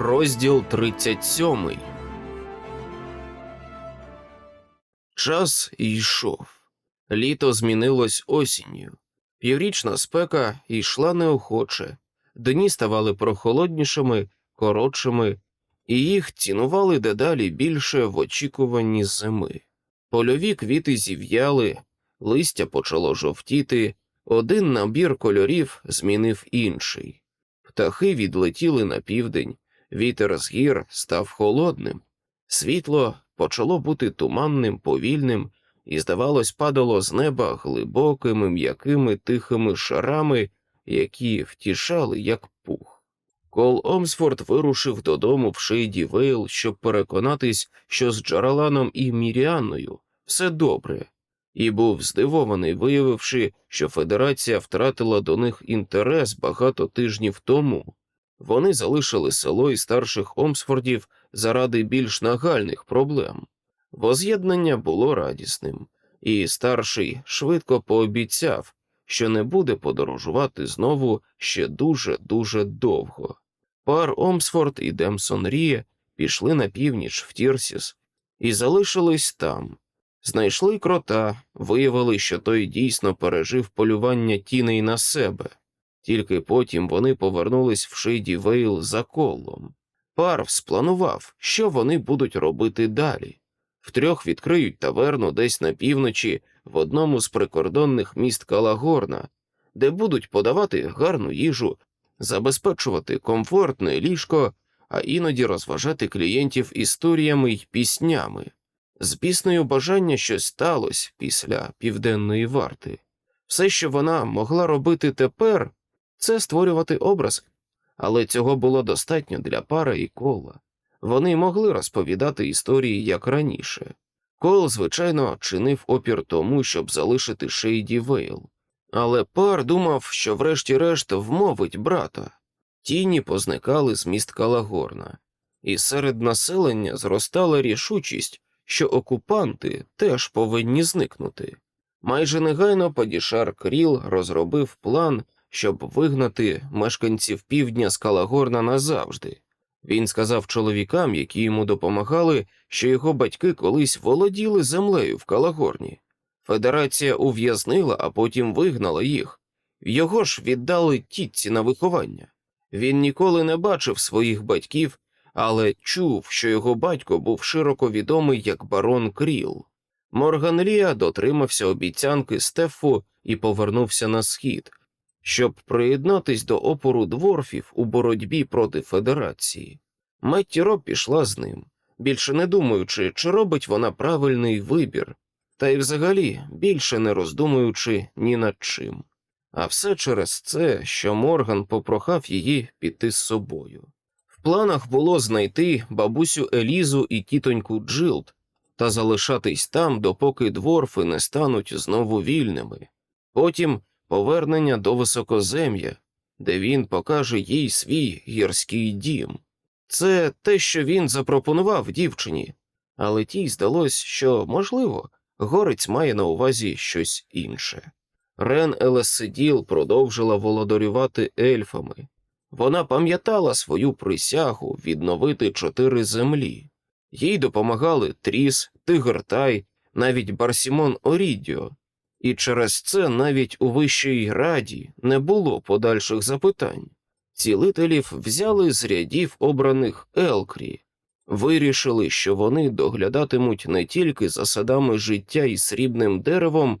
Розділ 37 Час йшов. Літо змінилось осінню. Піврічна спека йшла неохоче, дні ставали прохолоднішими, коротшими, і їх цінували дедалі більше в очікуванні зими. Польові квіти зів'яли, листя почало жовтіти, один набір кольорів змінив інший. Птахи відлетіли на південь, вітер з гір став холодним, світло почало бути туманним, повільним і, здавалось, падало з неба глибокими, м'якими тихими шарами, які втішали, як пух. Кол Омсфорд вирушив додому в Шейді Вейл, щоб переконатись, що з Джараланом і Міріанною все добре, і був здивований, виявивши, що Федерація втратила до них інтерес багато тижнів тому. Вони залишили село і старших Омсфордів заради більш нагальних проблем. Воз'єднання було радісним, і старший швидко пообіцяв, що не буде подорожувати знову ще дуже дуже довго. Пар Омсфорд і Демсон Ріє пішли на північ в Тірсіс і залишились там. Знайшли крота, виявили, що той дійсно пережив полювання тіней на себе. Тільки потім вони повернулись в Шейді Вейл за колом. Парв спланував, що вони будуть робити далі. Втрьох відкриють таверну десь на півночі в одному з прикордонних міст Калагорна, де будуть подавати гарну їжу, забезпечувати комфортне ліжко, а іноді розважати клієнтів історіями й піснями, з піснею бажання щось сталося після південної варти. Все, що вона могла робити тепер, це створювати образ, але цього було достатньо для пари і кола. Вони могли розповідати історії як раніше. Кол, звичайно, чинив опір тому, щоб залишити Шейді Вейл, але пар думав, що врешті-решт вмовить брата. Тіні позникали з міст Калагорна, і серед населення зростала рішучість, що окупанти теж повинні зникнути. Майже негайно Падішар Кріл розробив план, щоб вигнати мешканців півдня з Калагорна назавжди. Він сказав чоловікам, які йому допомагали, що його батьки колись володіли землею в Калагорні. Федерація ув'язнила, а потім вигнала їх. Його ж віддали тітці на виховання. Він ніколи не бачив своїх батьків, але чув, що його батько був широко відомий як барон Кріл. Морган Лія дотримався обіцянки Стефу і повернувся на схід, щоб приєднатись до опору дворфів у боротьбі проти Федерації. Метті Роб пішла з ним, більше не думаючи, чи робить вона правильний вибір, та й взагалі більше не роздумуючи ні над чим. А все через це, що Морган попрохав її піти з собою. В планах було знайти бабусю Елізу і тітоньку Джилд та залишатись там, допоки дворфи не стануть знову вільними. Потім повернення до високозем'я, де він покаже їй свій гірський дім. Це те, що він запропонував дівчині, але тій здалось, що, можливо, горець має на увазі щось інше. Рен Елесиділ продовжила володарювати ельфами. Вона пам'ятала свою присягу відновити чотири землі. Їй допомагали Тріс, Тигертай, навіть Барсімон Орідіо, і через це навіть у Вищій раді не було подальших запитань. Цілителів взяли з рядів обраних Елкрі, вирішили, що вони доглядатимуть не тільки за садами життя і срібним деревом,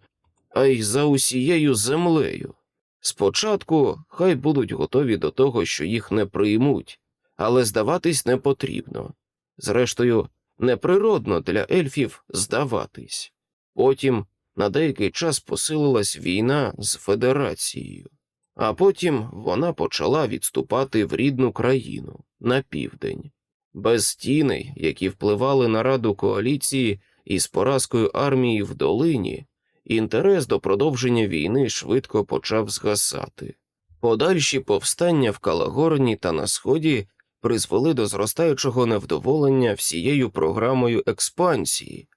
а й за усією землею. Спочатку хай будуть готові до того, що їх не приймуть, але здаватись не потрібно. Зрештою, неприродно для ельфів здаватись. Потім на деякий час посилилась війна з Федерацією, а потім вона почала відступати в рідну країну на південь, без тіней, які впливали на раду коаліції із поразкою армії в долині. Інтерес до продовження війни швидко почав згасати. Подальші повстання в Калагорні та на сході призвели до зростаючого невдоволення всією програмою експансії.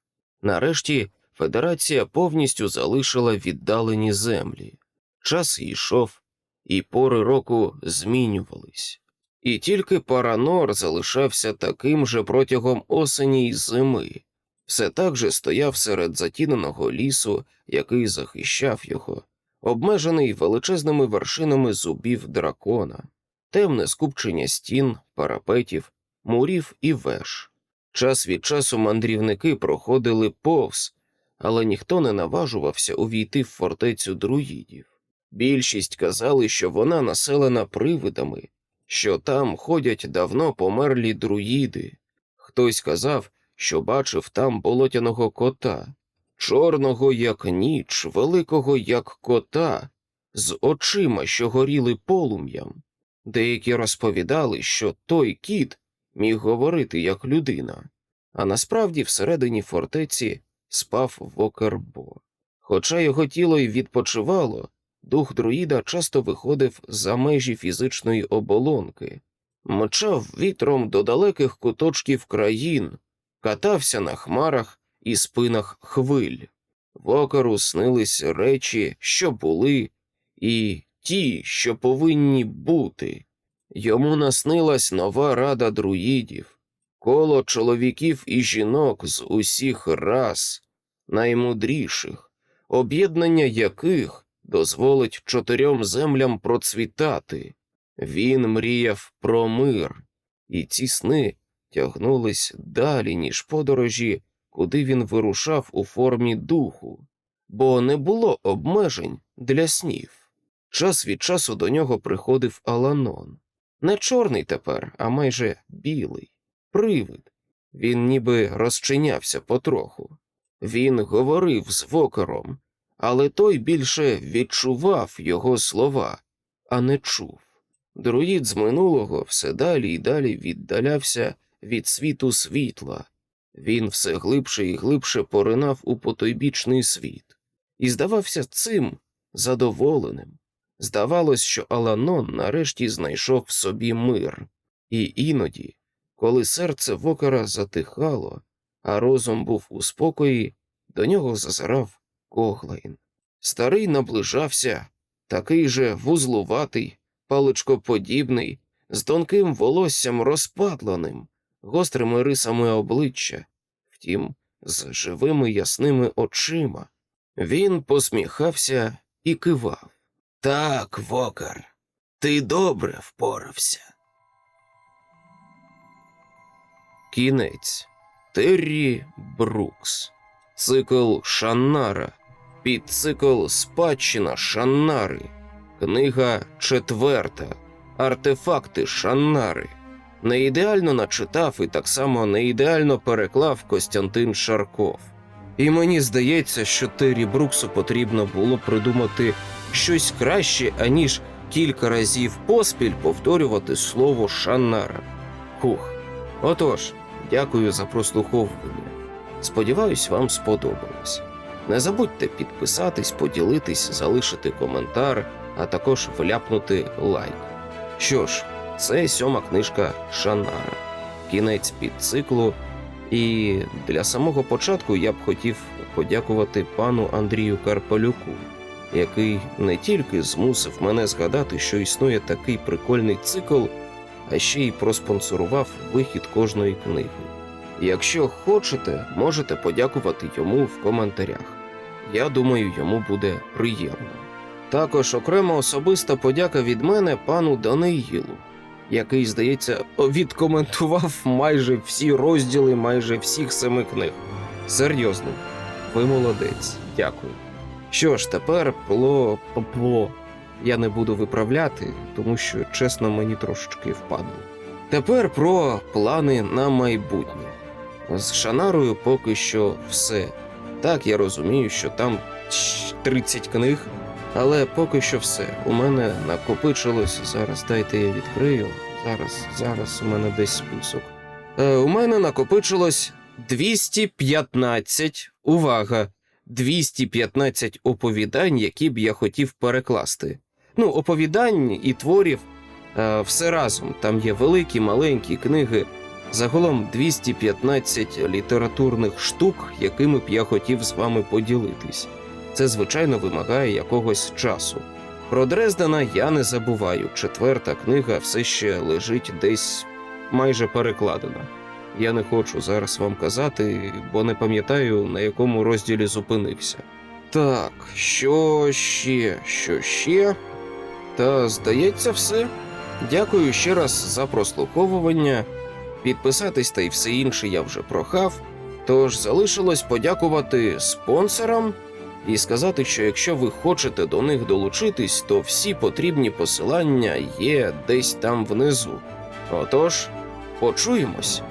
Нарешті Федерація повністю залишила віддалені землі. Час йшов, і пори року змінювались. І тільки Паранор залишався таким же протягом осені й зими, все так же стояв серед затіненого лісу, який захищав його, обмежений величезними вершинами зубів дракона, темне скупчення стін, парапетів, мурів і веж. Час від часу мандрівники проходили повз, але ніхто не наважувався увійти в фортецю друїдів. Більшість казали, що вона населена привидами, що там ходять давно померлі друїди. Хтось казав, що бачив там болотяного кота, чорного, як ніч, великого, як кота, з очима, що горіли полум'ям. Деякі розповідали, що той кіт міг говорити як людина, а насправді всередині фортеці спав Вокербо. Хоча його тіло й відпочивало, дух друїда часто виходив за межі фізичної оболонки, мчав вітром до далеких куточків країн, катався на хмарах і спинах хвиль. Вокеру снились речі, що були, і ті, що повинні бути. Йому наснилась нова рада друїдів, коло чоловіків і жінок з усіх рас, наймудріших, об'єднання яких дозволить чотирьом землям процвітати. Він мріяв про мир, і ці сни тягнулись далі, ніж подорожі, куди він вирушав у формі духу, бо не було обмежень для снів. Час від часу до нього приходив Аланон. Не чорний тепер, а майже білий, привид. Він ніби розчинявся потроху. Він говорив з вокером, але той більше відчував його слова, а не чув. Друїд з минулого все далі і далі віддалявся від світу світла. Він все глибше і глибше поринав у потойбічний світ і здавався цим задоволеним. Здавалось, що Аланон нарешті знайшов в собі мир, і іноді, коли серце вокера затихало, а розум був у спокої, до нього зазирав Коглайн. Старий наближався, такий же вузлуватий, паличкоподібний, з тонким волоссям розпатланим, гострими рисами обличчя, втім, з живими ясними очима. Він посміхався і кивав. Так, Вокер, ти добре впорався. Кінець Террі Брукс. Цикл Шаннара. Підцикл Спадщина Шаннари. Книга четверта. Артефакти Шаннари. Не ідеально начитав і так само не ідеально переклав Костянтин Шарков. І мені здається, що Террі Бруксу потрібно було придумати щось краще, аніж кілька разів поспіль повторювати слово Шаннара. Хух. Отож, дякую за прослуховування. Сподіваюсь, вам сподобалось. Не забудьте підписатись, поділитись, залишити коментар, а також вляпнути лайк. Що ж, це сьома книжка Шанара, кінець підциклу. І для самого початку я б хотів подякувати пану Андрію Карпалюку, який не тільки змусив мене згадати, що існує такий прикольний цикл, а ще й проспонсорував вихід кожної книги. Якщо хочете, можете подякувати йому в коментарях. Я думаю, йому буде приємно. Також окрема особиста подяка від мене пану Даниїлу, який, здається, відкоментував майже всі розділи майже всіх семи книг. Серйозно, ви молодець, дякую. Що ж, тепер пло пло. Я не буду виправляти, тому що, чесно, мені трошечки впадло. Тепер про плани на майбутнє. З Шанарою поки що все. Так, я розумію, що там 30 книг, але поки що все. У мене накопичилось. Зараз дайте я відкрию. Зараз, зараз у мене десь список. Е, у мене накопичилось 215. Увага! 215 оповідань, які б я хотів перекласти. Ну, оповідань і творів е, все разом. Там є великі, маленькі книги. Загалом 215 літературних штук, якими б я хотів з вами поділитись. Це, звичайно, вимагає якогось часу. Про Дрездена я не забуваю. Четверта книга все ще лежить десь майже перекладена. Я не хочу зараз вам казати, бо не пам'ятаю, на якому розділі зупинився. Так, що ще, що ще? Та здається, все. Дякую ще раз за прослуховування. Підписатись та й все інше я вже прохав. Тож залишилось подякувати спонсорам і сказати, що якщо ви хочете до них долучитись, то всі потрібні посилання є десь там внизу. Отож, почуємось.